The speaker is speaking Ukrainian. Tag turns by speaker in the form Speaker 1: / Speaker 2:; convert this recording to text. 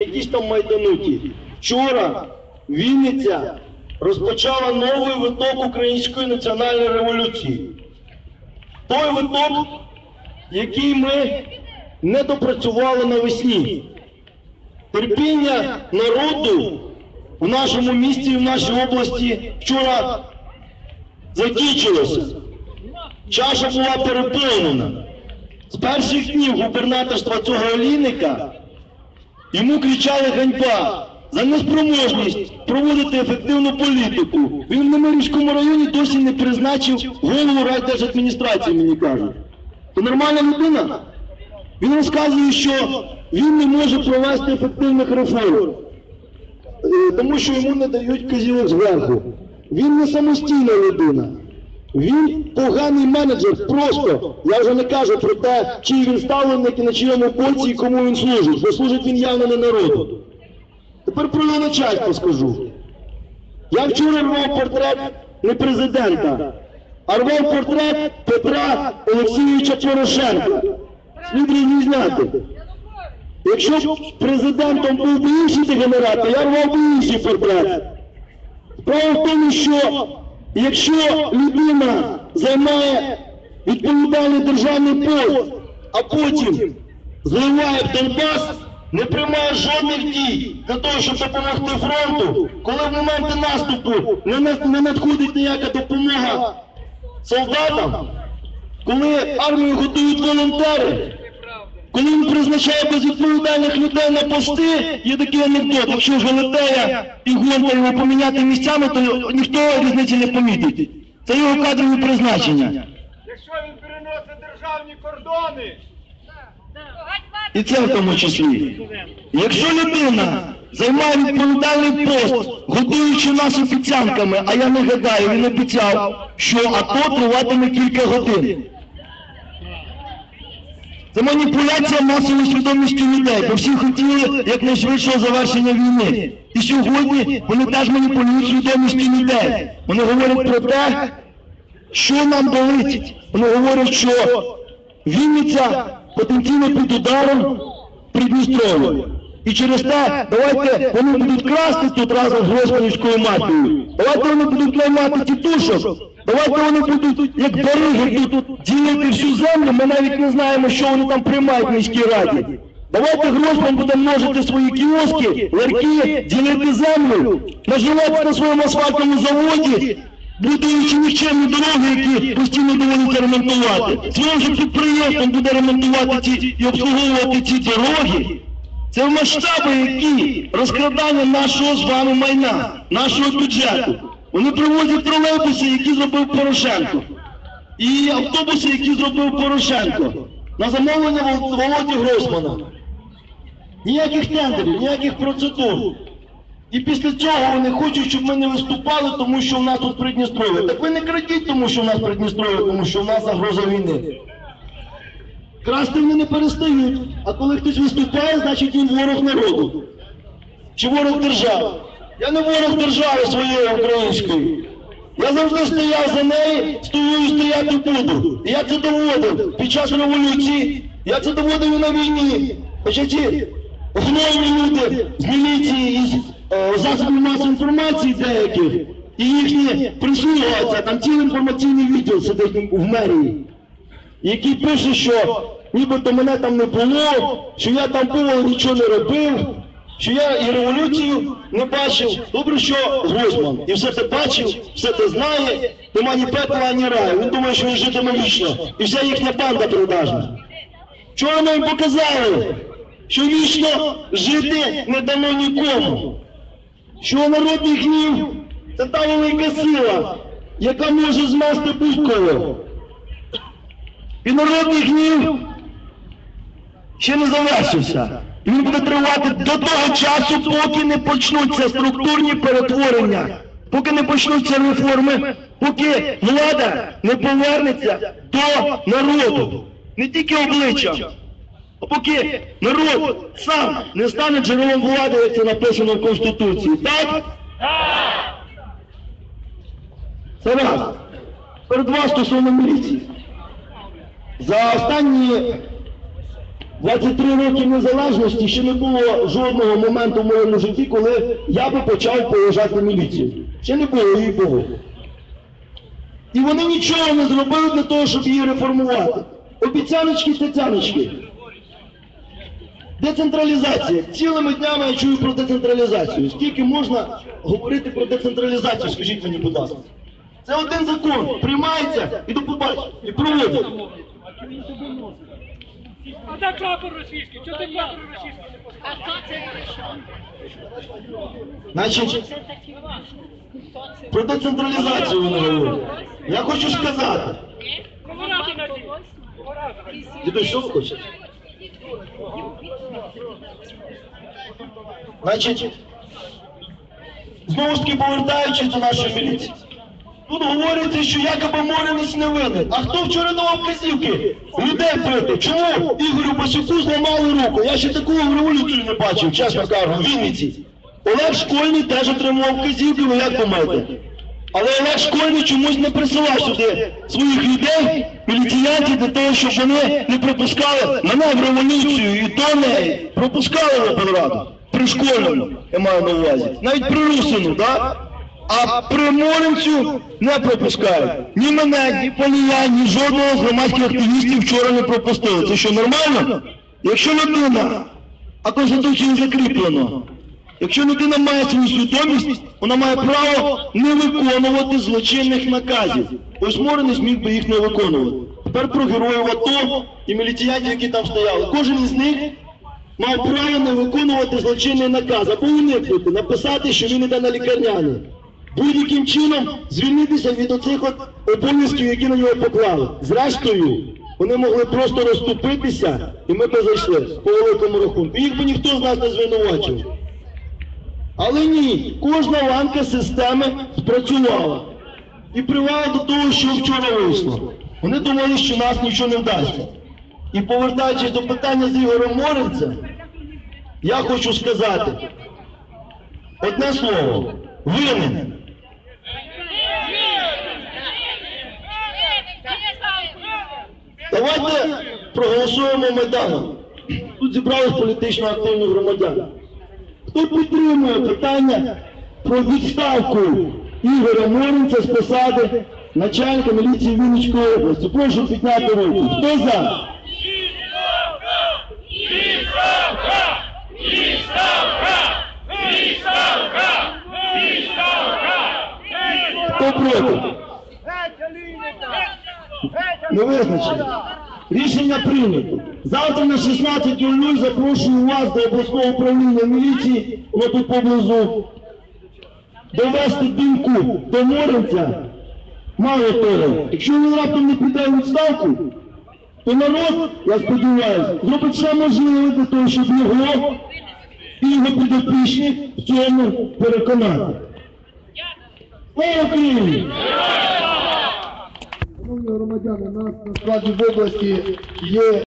Speaker 1: якісь там майдануті. Вчора Вінниця розпочала новий виток української національної революції. Той виток, який ми не допрацювали навесні. Терпіння народу в нашому місті і в нашій області вчора закінчилося. Чаша була переповнена. З перших днів губернаторства цього олійника йому кричали ганьба за неспроможність проводити ефективну політику. Він в Немирівському районі досі не призначив голову райдержадміністрації, мені кажуть. То нормальна людина? Він розказує, що він не може провести ефективних реформ, е, тому що йому не дають казівок зверху. Він не самостійна людина. Він поганий менеджер, просто я вже не кажу про те, чий він ставленик і на чиєму боці і кому він служить, бо служить він явно не народу. Тепер про його начальство скажу. Я вчора рвав портрет не президента, а рвав портрет Петра Олексійовича Порошенка. Слід розрізняти. Якщо б президентом був би інший дегенерат, я рвав би інший портрет. Справа в тому, що якщо людина займає відповідальний державний пост, а потім зливає в Донбас, не приймає жодних дій для того, щоб допомогти фронту, коли в моменти наступу не, надходить ніяка допомога солдатам, коли армію готують волонтери, коли він призначає безвідповідальних людей на пости, є такий анекдот, якщо Галатея і Гонта його поміняти місцями, то ніхто різниці не помітить. Це його кадрові призначення.
Speaker 2: Якщо він переносить державні кордони,
Speaker 1: І це в тому числі. Якщо людина займає відповідальний пост, годуючи нас офіціантками, а я не гадаю, він обіцяв, що АТО триватиме кілька годин. Це маніпуляція масовою свідомістю людей, бо всі хотіли якнайшвидшого завершення війни. І сьогодні вони теж маніпулюють свідомістю людей. Вони говорять про те, що нам болить. Вони говорять, що Вінниця потенційно під ударом Придністров'я. І через те давайте вони будуть красти тут разом з Господівською матір'ю. Давайте вони будуть наймати тітушок. Давайте вони будуть, як бариги, тут ділити всю землю. Ми навіть не знаємо, що вони там приймають в міській раді. Давайте Гройсман буде множити свої кіоски, ларки, ділити землю, наживати на своєму асфальтовому заводі, будуючи нікчемні дороги, які постійно доводиться ремонтувати. Своїм же підприємством буде ремонтувати ці і обслуговувати ці дороги. Це в масштаби які розкрадання нашого з вами майна, нашого бюджету. Вони привозять тролейбуси, які зробив Порошенко. І автобуси, які зробив Порошенко. На замовлення Володі Гройсмана. Ніяких тендерів, ніяких процедур. І після цього вони хочуть, щоб ми не виступали, тому що в нас тут Придністров'я. Так ви не крадіть, тому що в нас Придністров'я, тому що в нас загроза війни. Красти вони не перестають. А коли хтось виступає, значить він ворог народу. Чи ворог держави. Я не ворог держави своєї української. Я завжди стояв за неї, стою і стояти буду. І я це доводив під час революції, я це доводив і на війні. Хоча ці гнойні люди з міліції і з е, засобів масової інформації деяких, і їхні прислугуються, там цілий інформаційний відділ сидить в мерії який пише, що нібито мене там не було, що я там був, але нічого не робив, що я і революцію не бачив. Добре, що Гройсман і все це бачив, все це знає, нема ні пекла, ні раю. Він думає, що він житиме вічно. І вся їхня банда продажна. Вчора ми їм показали, що вічно жити не дано нікому. Що народний гнів це та велика сила, яка може змести будь-кого. І народний гнів ще не завершився. Він буде тривати до того часу, поки не почнуться структурні перетворення, поки не почнуться реформи, поки влада не повернеться до народу. Не тільки обличчям, а поки народ сам не стане джерелом влади, як це написано в Конституції. Так? Це раз. Перед вас стосовно міліції. За останні 23 роки незалежності ще не було жодного моменту в моєму житті, коли я би почав поважати міліцію. Ще не було її було. І вони нічого не зробили для того, щоб її реформувати. Обіцяночки, тетяночки. Децентралізація. Цілими днями я чую про децентралізацію. Скільки можна говорити про децентралізацію, скажіть мені, будь ласка. Це один закон, приймається і до побачення, і проводять.
Speaker 3: А де прапор російський? Чого ти прапор російський не поставив?
Speaker 4: А хто це прийшов?
Speaker 1: Значить,
Speaker 4: Це такі ваші. Хто це?
Speaker 1: про децентралізацію вони говорять. Я хочу сказати,
Speaker 4: Ні?
Speaker 3: Комарати на дій.
Speaker 1: дідусь, що ви хочете? Значить, знову ж таки повертаючись до нашої міліції. Тут говориться, що якоби Моринець не винен. А хто вчора давав вказівки? Людей бити. Чому Ігорю Басюку зламали руку? Я ще такого революцію не бачив, чесно кажу, в Вінниці. Олег Школьний теж отримував вказівки, ви як думаєте? Але Олег Школьний чомусь не присилав сюди своїх людей, міліціянтів, для того, щоб вони не пропускали мене в революцію і то не пропускали в Опенраду. При я маю на увазі. Навіть при Русину, так? А при Моринцю не пропускають. Ні мене, ні Полія, ні жодного з громадських активістів вчора не пропустили. Це що, нормально? Якщо людина, а Конституцією закріплено, якщо людина має свою свідомість, вона має право не виконувати злочинних наказів. Ось Моринець міг би їх не виконувати. Тепер про героїв АТО і міліціянтів, які там стояли. Кожен із них мав право не виконувати злочинний наказ або уникнути, написати, що він іде на лікарняний. Будь-яким чином звільнитися від оцих от обов'язків, які на нього поклали. Зрештою, вони могли просто розступитися, і ми б зайшли по великому рахунку. Їх би ніхто з нас не звинувачив. Але ні, кожна ланка системи спрацювала. І привела до того, що вчора вийшло. Вони думали, що нас нічого не вдасться. І повертаючись до питання з Ігорем Моринцем, я хочу сказати одне слово. Винен. Давайте проголосуємо Майданом. Тут зібрались політично активні громадяни. Хто підтримує питання про відставку Ігоря Моринця з посади начальника міліції Вінницької області? Прошу підняти руку. Хто за? Хто проти? Не визначено. Рішення прийнято. Завтра на 16.00 запрошую вас до обласного управління міліції, воно тут поблизу, довести думку до Моринця. Мало того, якщо він раптом не піде у відставку, то народ, я сподіваюся, зробить все можливе для того, щоб його і його підопічні в цьому переконати. Слава Україні! Громадяни, у нас насправді в області є